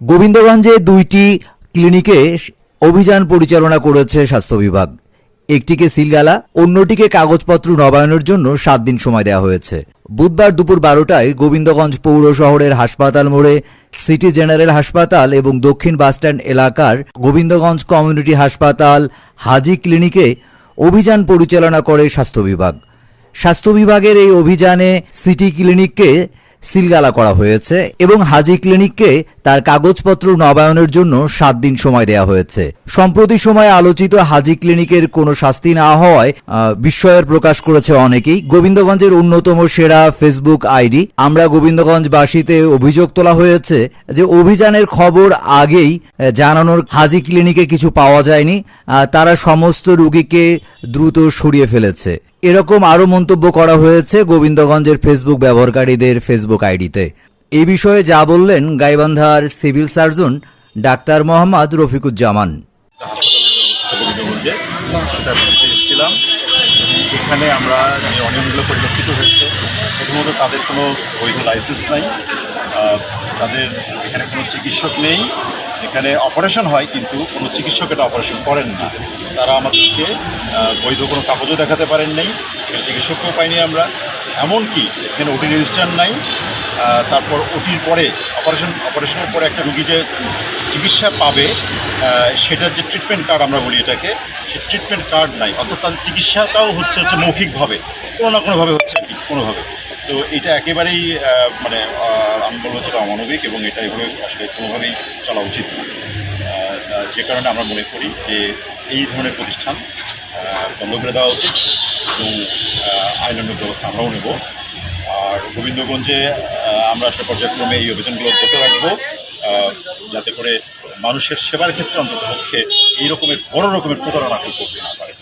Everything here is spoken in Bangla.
গোবিন্দগঞ্জে দুইটি ক্লিনিকে অভিযান পরিচালনা করেছে স্বাস্থ্য বিভাগ। একটিকে সিলগালা, অন্যটিকে কাগজপত্র নবায়নের জন্য সাত দিন সময় দেওয়া হয়েছে। বুধবার দুপুর বারোটায় গোবিন্দগঞ্জ পৌর শহরের হাসপাতাল মোড়ে সিটি জেনারেল হাসপাতাল এবং দক্ষিণ বাসস্ট্যান্ড এলাকার গোবিন্দগঞ্জ কমিউনিটি হাসপাতাল হাজি ক্লিনিকে অভিযান পরিচালনা করে স্বাস্থ্য বিভাগ। স্বাস্থ্য বিভাগের এই অভিযানে সিটি ক্লিনিককে সিলগালা করা হয়েছে এবং হাজি ক্লিনিককে তার কাগজপত্র নবায়নের জন্য সাত দিন সময় দেওয়া হয়েছে। সম্প্রতি সময়ে আলোচিত হাজি ক্লিনিকের কোনো শাস্তি না হওয়ায় বিস্ময়ের প্রকাশ করেছে অনেকেই। গোবিন্দগঞ্জের অন্যতম সেরা ফেসবুক আইডি আমরা গোবিন্দগঞ্জবাসীতে অভিযোগ তোলা হয়েছে যে অভিযানের খবর আগেই জানানোর হাজি ক্লিনিকে কিছু পাওয়া যায়নি। তারা সমস্ত রুগীকে দ্রুত সরিয়ে ফেলেছে। এরকম আরও মন্তব্য করা হয়েছে গোবিন্দগঞ্জের ফেসবুক ব্যবহারকারীদের ফেসবুক আইডিতে। এই বিষয়ে যা বললেন গাইবান্ধার civil surgeon doctor Mohammad Rafiquzzaman. এসেছিলাম এখানে আমরা অনিয়মগুলো পরিলক্ষিত হয়েছে। প্রথমত তাদের কোনো বৈধ লাইসেন্স নাই। তাদের এখানে কোনো চিকিৎসক নেই। এখানে অপারেশন হয়, কিন্তু কোনো চিকিৎসক এটা অপারেশন করেন না। তারা আমাদেরকে বৈধ কোনো কাগজও দেখাতে পারেন নাই চিকিৎসককেও পাইনি আমরা। এমনকি এখানে ওটি রেজিস্টার নাই তারপর ওটির পরে অপারেশন, অপারেশনের পরে একটা রুগী যে চিকিৎসা পাবে সেটার যে ট্রিটমেন্ট কার্ড আমরা বলি এটাকে সে ট্রিটমেন্ট কার্ড নাই, অর্থাৎ তাদের চিকিৎসাটাও হচ্ছে হচ্ছে মৌখিকভাবে, কোনো না কোনোভাবে হচ্ছে কোনোভাবে। তো এটা একেবারেই মানে আমি বলব অমানবিক এবং এটা এভাবে আসলে কোনোভাবেই চলা উচিত না। যে কারণে আমরা মনে করি যে এই ধরনের প্রতিষ্ঠান বন্ধ করে দেওয়া উচিত এবং আহ, আইনানুগ ব্যবস্থা আমরাও নেব। আর গোবিন্দগঞ্জে আমরা আসলে পর্যায়ক্রমে এই অভিযানগুলো করতে রাখব যাতে করে মানুষের সেবার ক্ষেত্রে অন্তত পক্ষে এই রকমের বড় রকমের প্রতারণা করতে না পারে।